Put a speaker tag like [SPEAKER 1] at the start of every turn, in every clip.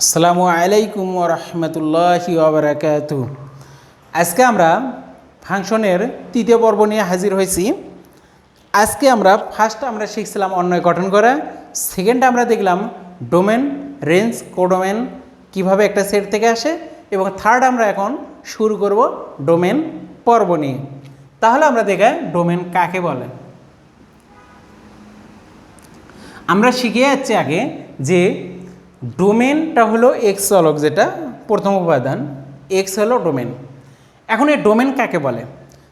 [SPEAKER 1] আসসালামু আলাইকুম রহমতুল্লাহি ওবরাকাত আজকে আমরা ফাংশনের তৃতীয় পর্ব নিয়ে হাজির হয়েছি। আজকে আমরা ফার্স্ট আমরা শিখছিলাম অন্যয় গঠন করা সেকেন্ড আমরা দেখলাম ডোমেন রেঞ্জ কোডোমেন কীভাবে একটা সেট থেকে আসে, এবং থার্ড আমরা এখন শুরু করব ডোমেন পর্ব নিয়ে। তাহলে আমরা দেখা ডোমেন কাকে বলে। আমরা শিখে যাচ্ছি আগে যে ডোমেনটা হলো এক্স চলক যেটা প্রথম উপাদান এক্স হলো ডোমেন। এখন এই ডোমেন কাকে বলে?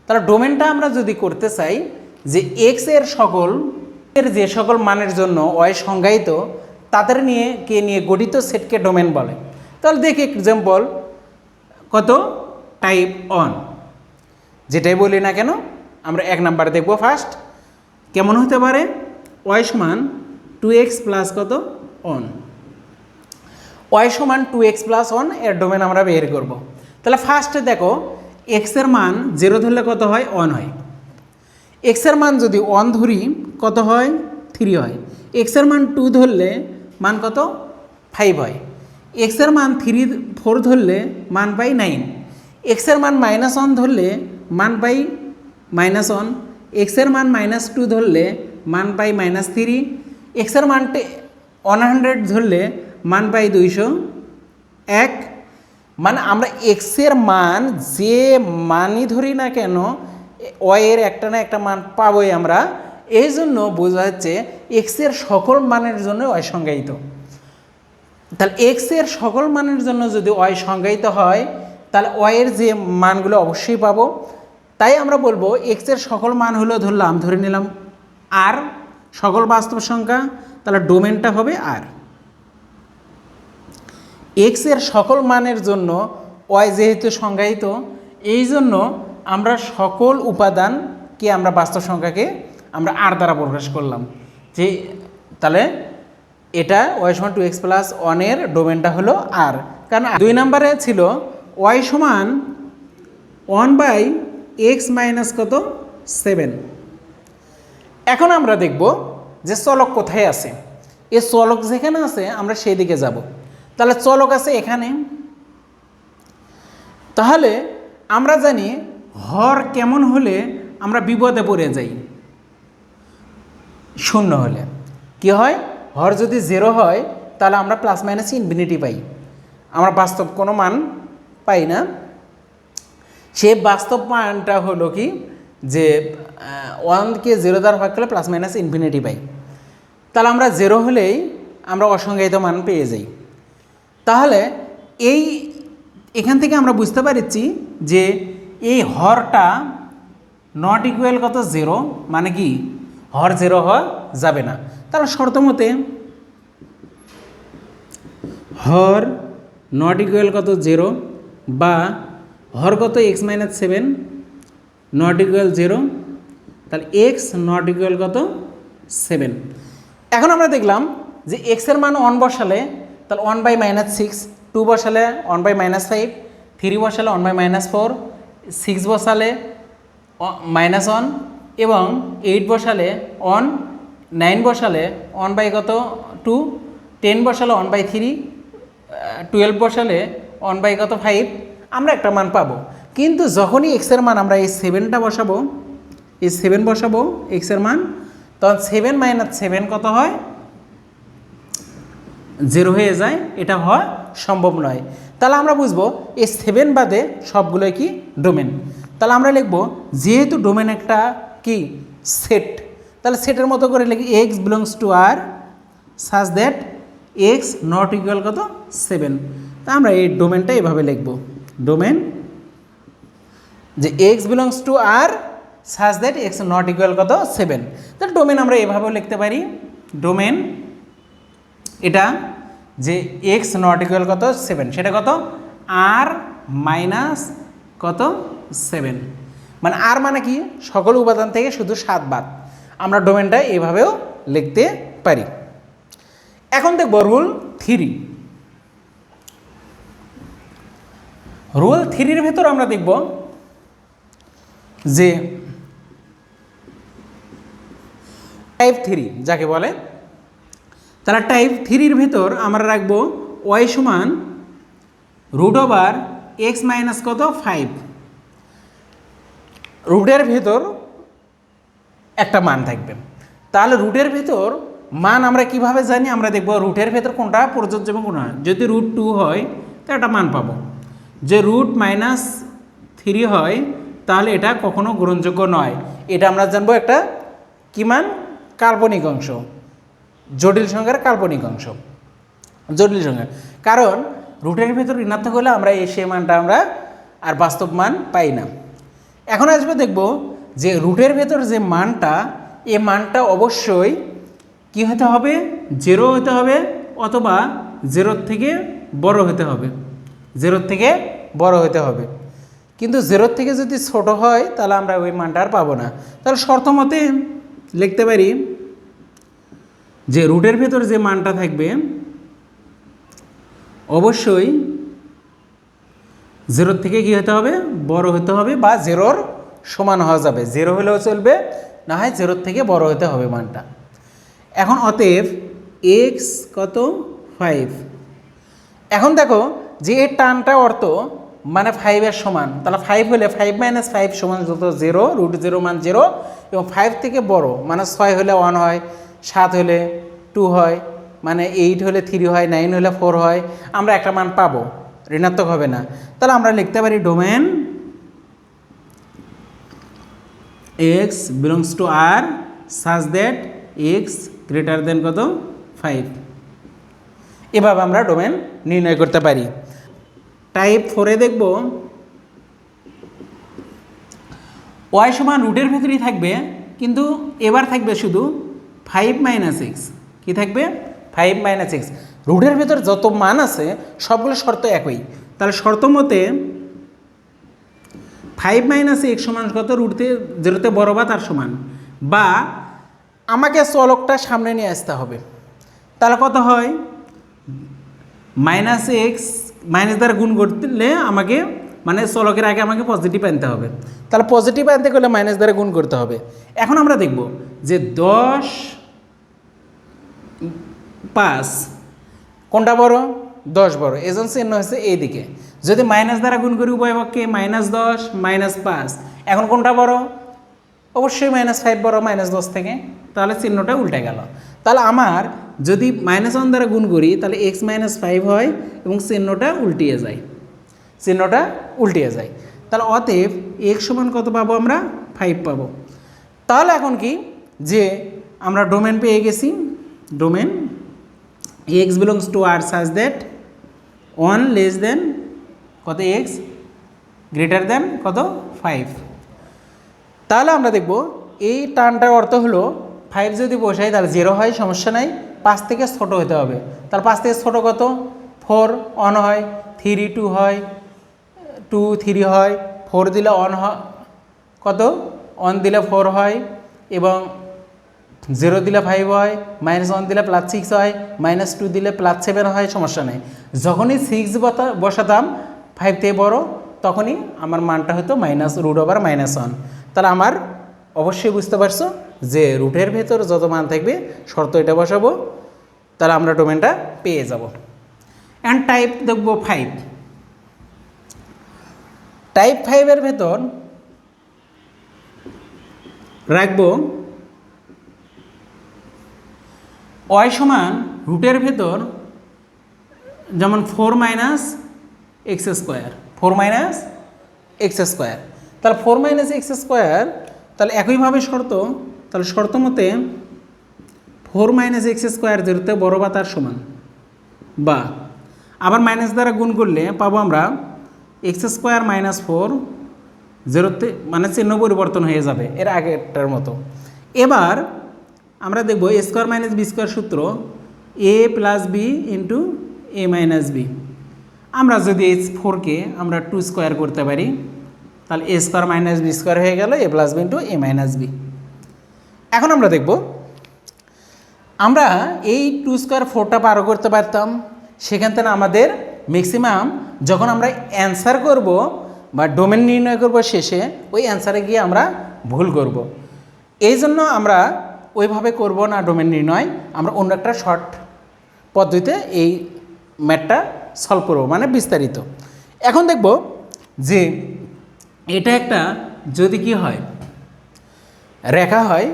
[SPEAKER 1] তাহলে ডোমেনটা আমরা যদি করতে চাই যে এক্সের সকল এর যে সকল মানের জন্য অয় সংজ্ঞায়িত, তাদের নিয়ে, কে নিয়ে গঠিত সেটকে ডোমেন বলে। তাহলে দেখি এক্সাম্পল কত? টাইপ অন যেটাই বলি না কেন, আমরা এক নাম্বার দেখব ফার্স্ট কেমন হতে পারে? ওয়াই সমান টু এক্স প্লাস কত? অন ওয়াই সমান টু এক্স প্লাস ওয়ানের ডোমেন আমরা বের করব। তাহলে ফার্স্টে দেখো এক্সের মান জিরো ধরলে কত হয়? ওয়ান হয়। এক্সের মান যদি ওয়ান ধরি, কত হয়? থ্রি হয়। এক্সের মান টু ধরলে মান কত? ফাইভ হয়। এক্সের মান থ্রি ফোর ধরলে মান পাই নাইন এক্সের মান মাইনাস ওয়ান ধরলে মান পাই মাইনাস ওয়ান এক্সের মান মাইনাস টু ধরলে মান পাই মাইনাস থ্রি এক্সের মানটে ওয়ান হান্ড্রেড ধরলে মান পাই দুইশো। এক। মানে আমরা এক্সের মান যে মানই ধরি না কেন ওয়ের একটা না একটা মান পাবোই আমরা। এই জন্য বোঝা যাচ্ছে এক্সের সকল মানের জন্য ওয় সংজ্ঞায়িত। তাহলে এক্সের সকল মানের জন্য যদি ওয় সংজ্ঞায়িত হয়, তাহলে ওয়ের যে মানগুলো অবশ্যই পাবো। তাই আমরা বলব এক্সের সকল মান হলো ধরলাম, ধরে নিলাম আর সকল বাস্তব সংখ্যা, তাহলে ডোমেনটা হবে আর এক্সের সকল মানের জন্য ওয়াই যেহেতু সংজ্ঞায়িত, এই জন্য আমরা সকল উপাদানকে আমরা বাস্তব সংখ্যাকে আমরা আর দ্বারা প্রকাশ করলাম। যে, তাহলে এটা ওয়াই সমান টু এক্স প্লাস ওয়ানের ডোমেনটা হলো আর কারণ দুই নম্বরে ছিল ওয়াই সমান ওয়ান বাই এক্স মাইনাস কত? সেভেন এখন আমরা দেখব যে চলক কোথায় আছে। এ চলক যেখানে আছে, আমরা সেই দিকে যাব। তাহলে চলক আছে এখানে। তাহলে আমরা জানি হর কেমন হলে আমরা বিপদে পড়ে যাই। শূন্য হলে। কি হয়? হর যদি জিরো হয়, তাহলে আমরা প্লাস মাইনাস ইনফিনিটি পাই। আমরা বাস্তব কোনো মান পাই না। সে বাস্তব মানটা হলো কি? যে ওয়ানকে জিরো দ্বারা ভাগ করলে প্লাস মাইনাস ইনফিনিটি পাই। তাহলে আমরা জিরো হলেই আমরা অসংজ্ঞায়িত মান পেয়ে যাই। তাহলে এই এখান থেকে আমরা বুঝতে পারছি যে এই হরটা নট ইকুয়াল কত জিরো মানে কি? হর জিরো হওয়া যাবে না। তাহলে শর্ত মতে হর নট ইকুয়াল কত জিরো বা হর কত x minus seven not equal zero তাহলে এক্স নট ইকুয়াল কত সেভেন এখন আমরা দেখলাম যে এক্সের মান অন বসালে তাহলে one by minus six two বসালে one by minus five three বসালে one by minus four six বসালে মাইনাস ওয়ান এবং এইট বসালে ওয়ান নাইন বসালে ওয়ান বাই কত? টু টেন বসালে ওয়ান বাই থ্রি টুয়েলভ বসালে ওয়ান বাই কত? ফাইভ আমরা একটা মান পাবো। কিন্তু যখনই এক্সের মান আমরা এই সেভেনটা বসাবো, এই সেভেন বসাবো এক্সের মান, তখন সেভেন মাইনাস সেভেন কত হয়? জিরো হয়ে যায়, এটা হওয়া সম্ভব নয়। তাহলে আমরা বুঝব এই সেভেন বাদে সবগুলোই কি ডোমেন তাহলে আমরা লিখব, যেহেতু ডোমেন একটা কি? সেট তাহলে সেটের মতো করে লিখি x belongs to R such that x not equal কত? সেভেন তা আমরা এই ডোমেনটা এভাবে লিখব। ডোমেন যে x belongs to R such that x not equal কত? সেভেন তাহলে ডোমেন আমরা এভাবেও লিখতে পারি। ডোমেন এটা যে এক্স নট ইকুয়াল কত? সেভেন সেটা কত? আর মাইনাস কত? সেভেন মানে আর মানে কি? সকল উপাদান থেকে শুধু সাত বাদ। আমরা ডোমেনটা এভাবেও লিখতে পারি। এখন দেখব রুল থ্রি রুল থ্রির ভেতর আমরা দেখব যে টাইপ থ্রি যাকে বলে তাহলে টাইপ থ্রির ভেতর আমরা রাখব ওয়াই সমান রুট ওভার এক্স মাইনাস কত? ফাইভ রুটের ভেতর একটা মান থাকবে। তাহলে রুটের ভেতর মান আমরা কীভাবে জানি? আমরা দেখব রুটের ভেতর কোনটা? প্রযোজ্য এবং কোনটা যদি রুট টু হয় তো একটা মান পাবো। যে রুট মাইনাস থ্রি হয়, তাহলে এটা কখনো গ্রহণযোগ্য নয়। এটা আমরা জানব একটা কি মান? কাল্পনিক অংশ। জটিল সংখ্যার কাল্পনিক অংশ। জটিল সংখ্যা। কারণ রুটের ভেতর ঋণাত্মক হলে আমরা এই সে মানটা আমরা আর বাস্তব মান পাই না। এখন আসবে দেখব যে রুটের ভেতর যে মানটা, এ মানটা অবশ্যই কি হতে হবে? জেরো হতে হবে অথবা জেরোর থেকে বড় হতে হবে। জেরোর থেকে বড় হতে হবে। কিন্তু জিরোর থেকে যদি ছোট হয়, তাহলে আমরা ওই মানটা আর পাবো না। তাহলে শর্ত মতে লিখতে পারি যে রুটের ভেতর যে মানটা থাকবে, অবশ্যই জেরোর থেকে কি হতে হবে? বড় হতে হবে বা জেরোর সমান হওয়া যাবে। জেরো হলেও চলবে, না হয় জেরোর থেকে বড় হতে হবে মানটা। এখন অতএব এক্স কত? ফাইভ এখন দেখো যে এর টানটা অর্থ মানে ফাইভের সমান। তাহলে ফাইভ হলে ফাইভ মাইনাস ফাইভ সমান যত জিরো রুট জিরো মান জিরো এবং ফাইভ থেকে বড় মানে ছয় হলে ওয়ান হয়। সাত হলে টু হয় মানে এইট হলে থ্রি হয় নাইন হলে ফোর হয়, আমরা একটা মান পাবো, ঋণাত্মক হবে না। তাহলে আমরা লিখতে পারি domain x belongs to R such that x greater than কত? ফাইভ এভাবে আমরা ডোমেন নির্ণয় করতে পারি। টাইপ ফোরে দেখব ওয়াই সমান রুটের ভেতরেই থাকবে, কিন্তু এবার থাকবে শুধু ফাইভ মাইনাস এক্স কী থাকবে? ফাইভ মাইনাস এক্স রুটের ভেতর যত মান আছে, সবগুলো শর্ত একই। তাহলে শর্ত মতে ফাইভ মাইনাস এক্স সমান কত? রুটতে যেরোতে বড় বা তার সমান। বা আমাকে চলকটা সামনে নিয়ে আসতে হবে। তাহলে কত হয়? মাইনাস এক্স মাইনাস দ্বারা গুণ করলে আমাকে মানে চলকের আগে আমাকে পজিটিভ আনতে হবে। তাহলে পজিটিভ আনতে গেলে মাইনাস দ্বারা গুণ করতে হবে। এখন আমরা দেখব যে দশ পাঁচ, কোনটা বড়? দশ বড়। এজন চিহ্ন হচ্ছে এই দিকে যদি মাইনাস দ্বারা গুণ করি উভয় পক্ষে মাইনাস দশ মাইনাস পাঁচ। এখন কোনটা বড়? অবশ্যই মাইনাস ফাইভ বড় মাইনাস দশ থেকে। তাহলে চিহ্নটা উল্টে গেল। তাহলে আমার যদি মাইনাস ওয়ান দ্বারা গুণ করি, তাহলে এক্স মাইনাস ফাইভ হয় এবং চিহ্নটা উল্টিয়ে যায়। চিহ্নটা উল্টিয়ে যায়। তাহলে অতএব এক্স সমান কত পাবো আমরা? ফাইভ পাবো। তাহলে এখন কি? যে আমরা ডোমেন পেয়ে গেছি। Domain x belongs to R such that one less than কত এক্স গ্রেটার দেন কত? ফাইভ তাহলে আমরা দেখব, এই টার্নটার অর্থ হলো ফাইভ যদি বসাই তাহলে জিরো হয়, সমস্যা নাই। পাঁচ থেকে ছোটো হতে হবে। তাহলে পাঁচ থেকে ছোটো কত? ফোর অন হয় থ্রি টু হয় টু থ্রি হয় ফোর দিলে অন হয়, কত? অন দিলে ফোর হয়, এবং জিরো দিলে ফাইভ হয় মাইনাস ওয়ান দিলে প্লাস সিক্স হয় মাইনাস টু দিলে প্লাস সেভেন হয়, সমস্যা নেই। যখনই সিক্স বসাতাম ফাইভ থেকে বড়, তখনই আমার মানটা হতো minus root over minus one তাহলে আমার অবশ্যই বুঝতে পারছ যে রুটের ভেতর যত মান থাকবে, শর্ত এটা বসাবো, তাহলে আমরা ডোমেনটা পেয়ে যাব। অ্যান্ড টাইপ দেখব ফাইভ টাইপ ফাইভের ভেতর রাখব ওয়াই সমান রুটের ভেতর যেমন four minus x square four minus x square তাহলে ফোর মাইনাস এক্স স্কোয়ার তাহলে একইভাবে শর্ত, তাহলে শর্ত মতে ফোর মাইনাস এক্স স্কোয়ার যেতে বড় বা তার সমান। বা আবার মাইনাস দ্বারা গুণ করলে পাবো আমরা এক্স স্কোয়ার মাইনাস ফোর জিরোতে মানে চিহ্ন পরিবর্তন হয়ে যাবে, এর আগেরটার মতো। এবার আমরা দেখব a square minus b square সূত্র a plus b into a minus b. আমরা যদি এই ফোরকে আমরা টু স্কোয়ার করতে পারি, তাহলে a square minus b square হয়ে গেল, a plus b into a minus b. এখন আমরা দেখব, আমরা এই টু স্কোয়ার ফোরটা পারও করতে পারতাম, সেখান থেকে আমাদের ম্যাক্সিমাম যখন আমরা অ্যান্সার করব বা ডোমেন নির্ণয় করব শেষে, ওই অ্যান্সারে গিয়ে আমরা ভুল করব। এই জন্য আমরা ওইভাবে করব না ডোমেন নির্ণয়, আমরা অন্য একটা শর্ট পদ্ধতিতে এই ম্যাটটা সলভ করব মানে বিস্তারিত। এখন দেখব যে এটা একটা, যদি কি হয়, রেখা হয়,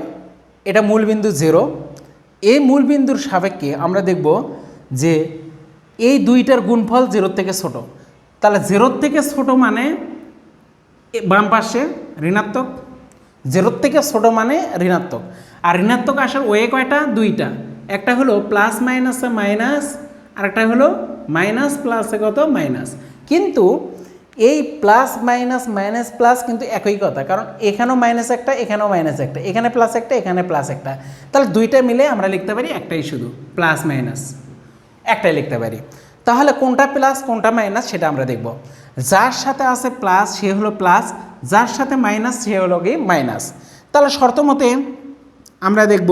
[SPEAKER 1] এটা মূলবিন্দু জিরো এই মূলবিন্দুর সাপেক্ষে আমরা দেখব যে এই দুইটার গুণফল জিরোর থেকে ছোট। তাহলে জেরোর থেকে ছোট মানে বাম পাশে ঋণাত্মক জেরোর থেকে ছোট মানে ঋণাত্মক। আর ঋণাত্মক আসার ওয়ে কয়টা? দুইটা। একটা হলো প্লাস মাইনাসে মাইনাস আর একটা হলো মাইনাস প্লাসে কত? মাইনাস কিন্তু এই প্লাস মাইনাস মাইনাস প্লাস কিন্তু একই কথা, কারণ এখানেও মাইনাস একটা, এখানেও মাইনাস একটা, এখানে প্লাস একটা, এখানে প্লাস একটা। তাহলে দুইটা মিলে আমরা লিখতে পারি একটাই শুধু প্লাস মাইনাস একটাই লিখতে পারি। তাহলে কোনটা প্লাস কোনটা মাইনাস সেটা আমরা দেখব। যার সাথে আছে প্লাস সে হলো প্লাস যার সাথে মাইনাস সে হলো কি মাইনাস তাহলে শর্ত মতে আমরা দেখব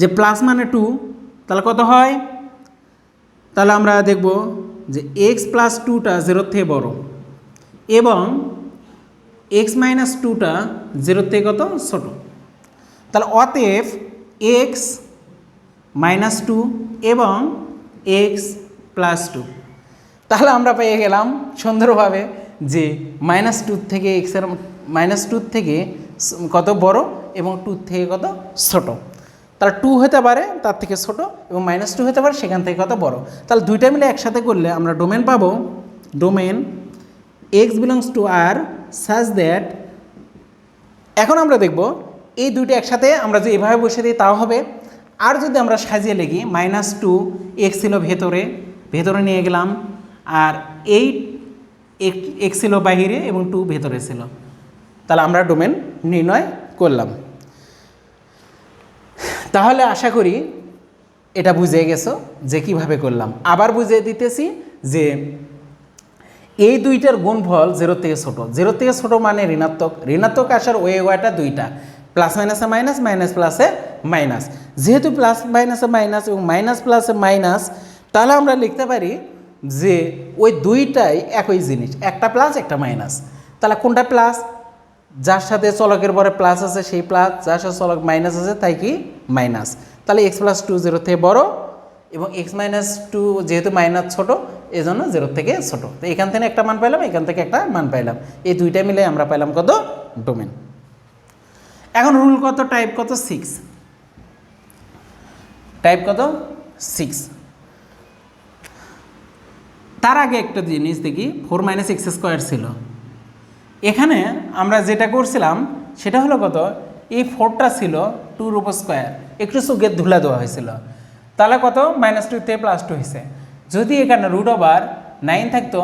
[SPEAKER 1] যে প্লাস মানে টু তাহলে কত হয়? তাহলে আমরা দেখব যে এক্স প্লাস টুটা জিরোর থেকে বড়। এবং এক্স মাইনাস টুটা জিরোর থেকে কত? ছোট। তাহলে অতএব এক্স মাইনাস টু এবং এক্স প্লাস টু তাহলে আমরা পেয়ে গেলাম সুন্দরভাবে যে মাইনাস টু থেকে এক্সের মাইনাস টু থেকে কত বড় এবং টু থেকে কত ছোট। তাহলে টু হতে পারে, তার থেকে ছোট এবং মাইনাস টু হতে পারে, সেখান থেকে কত বড়। তাহলে দুইটা মিলে একসাথে করলে আমরা ডোমেন পাবো domain x belongs to R such that এখন আমরা দেখব এই দুইটা একসাথে আমরা যদি এভাবে বসে দিই তাও হবে। আর যদি আমরা সাজিয়ে লিখি মাইনাস টু এক্স ছিল ভেতরে ভেতরে নিয়ে গেলাম, আর এইট এক্স ছিল বাহিরে এবং টু ভেতরে ছিল। তাহলে আমরা ডোমেন নির্ণয় করলাম। তাহলে আশা করি এটা বুঝে গেছো যে কীভাবে করলাম। আবার বুঝিয়ে দিতেছি যে এই দুইটার গুণফল জিরো থেকে ছোটো। জিরো থেকে ছোটো মানে ঋণাত্মক। ঋণাত্মক আসার ওয়ে ওয়াটা দুইটা। প্লাস মাইনাসে মাইনাস মাইনাস প্লাসে মাইনাস। যেহেতু প্লাস মাইনাসে মাইনাস এবং মাইনাস প্লাসে মাইনাস, তাহলে আমরা লিখতে পারি যে ওই দুইটাই একই জিনিস, একটা প্লাস, একটা মাইনাস। তাহলে কোনটা প্লাস? যার সাথে চলকের পরে প্লাস আছে, সেই প্লাস, যার সাথে চলক মাইনাস আছে, তাই কি? মাইনাস। তাহলে এক্স প্লাস টু জিরো থেকে বড় এবং এক্স মাইনাস টু যেহেতু মাইনাস ছোটো এই জন্য জিরো থেকে ছোটো। তো এখান থেকে একটা মান পাইলাম, এখান থেকে একটা মান পাইলাম। এই দুইটা মিলে আমরা পাইলাম কত? ডোমেন এখন রুল কত? টাইপ কত? সিক্স টাইপ কত? সিক্স তার আগে একটা জিনিস দেখি ফোর মাইনাস এক্স স্কোয়ার ছিল। এখানে আমরা যেটা করছিলাম, সেটা হলো কত? এই ফোরটা ছিল টু উপর স্কোয়ার একটু চোখের ধুলা দেওয়া হয়েছিল। তাহলে কত? মাইনাস টু থেকে প্লাস টু হয়েছে। যদি এখানে রুট ওভার নাইন থাকতো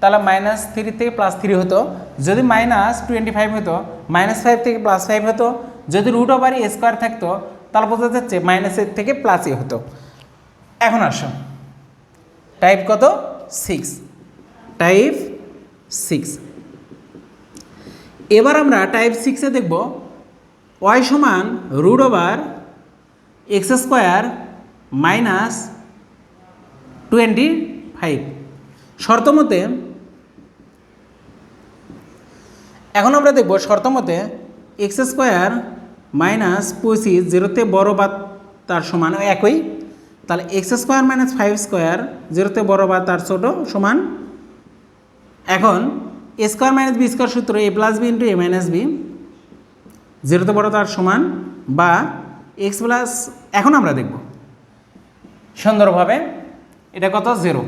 [SPEAKER 1] তাহলে মাইনাস থ্রি থেকে প্লাস থ্রি হতো। যদি মাইনাস টোয়েন্টি ফাইভ হতো মাইনাস ফাইভ থেকে প্লাস ফাইভ হতো। যদি রুট ওভার এ স্কোয়ার থাকতো, তাহলে বোঝা যাচ্ছে মাইনাসের থেকে প্লাস প্লাসই হতো। এখন আসো। টাইপ কত? সিক্স টাইপ সিক্স এবার আমরা টাইপ সিক্সে দেখব ওয়াই সমান root over x square minus twenty five শর্ত মতে এখন আমরা দেখব শর্ত মতে এক্স স্কোয়ার মাইনাস পঁচিশ জিরোতে বড় বা তার সমান একই, তাহলে x square minus five square জিরোতে বড় বা তার ছোট সমান এখন a square minus b square সূত্র a plus b into a minus b জিরোতে বড় তার সমান বা এক্স প্লাস, এখন আমরা দেখব। সুন্দরভাবে, এটা কত? জিরো।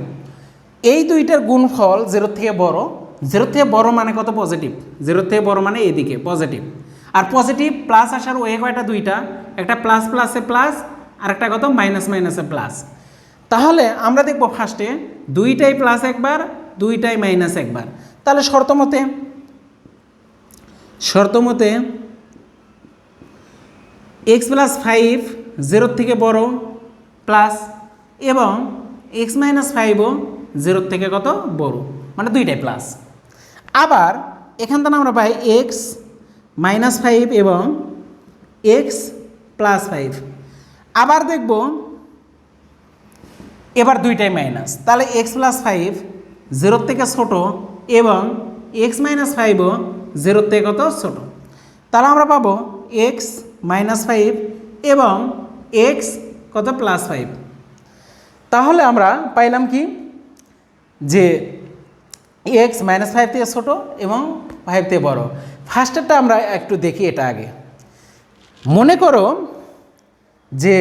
[SPEAKER 1] এই দুইটার গুণফল জিরো থেকে বড় জিরো থেকে বড় মানে কত? পজিটিভ জিরো থেকে বড় মানে এদিকে পজিটিভ আর পজিটিভ প্লাস আসার ওয়ে কয়টা? দুইটা। একটা প্লাস প্লাসে প্লাস আর একটা কত? মাইনাস মাইনাসে প্লাস তাহলে আমরা দেখব ফার্স্টে দুইটাই প্লাস একবার, দুইটাই মাইনাস একবার। তাহলে শর্ত মতে শর্ত মতে এক্স প্লাস ফাইভ জিরোর থেকে বড় প্লাস এবং এক্স মাইনাস ফাইভও জিরোর থেকে কত? বড়। মানে দুইটাই প্লাস আবার এখান থেকে আমরা পাই এক্স মাইনাস ফাইভ এবং এক্স প্লাস ফাইভ আবার দেখব, এবার দুইটাই মাইনাস তাহলে এক্স প্লাস ফাইভ জিরোর থেকে ছোটো এবং এক্স মাইনাস ফাইভও জিরোর থেকে কত ছোট। তাহলে আমরা পাবো এক্স মাইনাস ফাইভ এবং এক্স কত প্লাস ফাইভ তাহলে আমরা পাইলাম কি? যে এক্স মাইনাস ফাইভ থেকে ছোটো এবং ফাইভ থেকে বড়। ফার্স্টেরটা আমরা একটু দেখি এটা আগে। মনে করো যে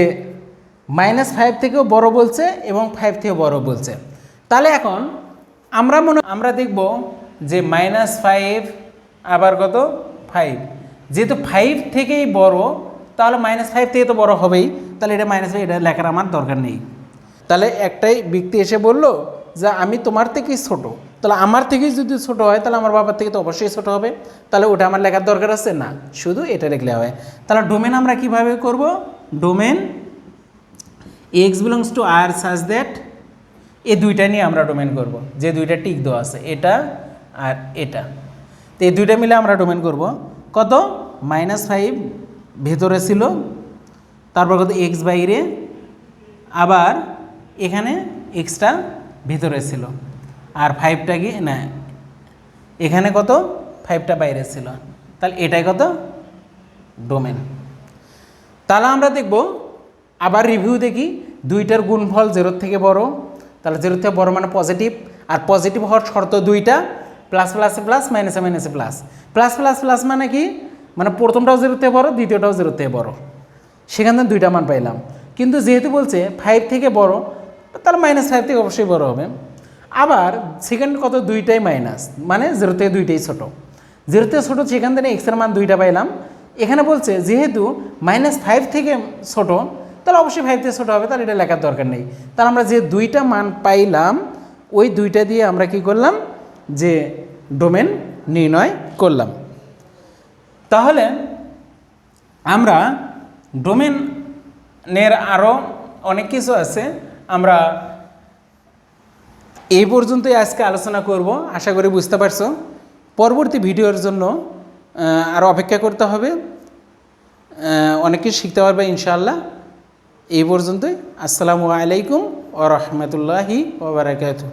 [SPEAKER 1] মাইনাস ফাইভ থেকেও বড় বলছে এবং ফাইভ থেকে বড় বলছে। তাহলে এখন আমরা মনে আমরা দেখব যে মাইনাস ফাইভ আবার কত? ফাইভ যেহেতু ফাইভ থেকেই বড়, তাহলে মাইনাস ফাইভ থেকে তো বড় হবেই। তাহলে এটা মাইনাস ফাইভ এটা লেখার আমার দরকার নেই। তাহলে একটাই ব্যক্তি এসে বলল যে আমি তোমার থেকেই ছোট। তাহলে আমার থেকেই যদি ছোট হয়, তাহলে আমার বাবার থেকে তো অবশ্যই ছোট হবে। তাহলে ওটা আমার লেখার দরকার আছে? না, শুধু এটা লিখলে হয়। তাহলে ডোমেন আমরা কীভাবে করব? Domain x belongs to R such that এই দুইটা নিয়ে আমরা ডোমেন করব। যে দুইটা টিক দেওয়া আছে, এটা আর এটা। তো এই দুইটা মিলে আমরা ডোমেন করব। কত? মাইনাস ফাইভ ভেতরে ছিল। তারপর কত? এক্স বাইরে। আবার এখানে এক্সটা ভেতরে ছিল। আর ফাইভটা কি? না। এখানে কত? ফাইভটা বাইরে ছিল। তাহলে এটাই কত? ডোমেন তাহলে আমরা দেখব, আবার রিভিউ দেখি। দুইটার গুণফল জেরোর থেকে বড়। তাহলে জেরোর থেকে বড় মানে পজিটিভ আর পজিটিভ হওয়ার শর্ত দুইটা। প্লাস প্লাসে প্লাস মাইনাসে মাইনাসে প্লাস প্লাস প্লাস প্লাস মানে কি? মানে প্রথমটাও জেরোর থেকে বড়, দ্বিতীয়টাও জেরোর থেকে বড়। সেখান থেকে দুইটা মান পাইলাম। কিন্তু যেহেতু বলছে ফাইভ থেকে বড়, তাহলে মাইনাস ফাইভ থেকে অবশ্যই বড় হবে। আবার সেকেন্ড কত? দুইটাই মাইনাস মানে জিরো থেকে দুইটাই ছোটো। জিরো থেকে ছোটো সেখান থেকে এক্সের মান দুইটা পাইলাম। এখানে বলছে, যেহেতু মাইনাস ফাইভ থেকে ছোটো, তাহলে অবশ্যই ফাইভ থেকে ছোটো হবে, তাহলে এটা লেখার দরকার নেই। তাহলে আমরা যে দুইটা মান পাইলাম, ওই দুইটা দিয়ে আমরা কি করলাম? যে ডোমেন নির্ণয় করলাম। তাহলে আমরা ডোমেনের আরও অনেক কিছু আছে, আমরা এই পর্যন্তই আজকে আলোচনা করব। আশা করি বুঝতে পারছ। পরবর্তী ভিডিওর জন্য আরও অপেক্ষা করতে হবে। অনেক কিছু শিখতে পারবে ইনশাল্লাহ এই পর্যন্তই। আসসালামু আলাইকুম ও রহমতুল্লাহি ওবরাকাতু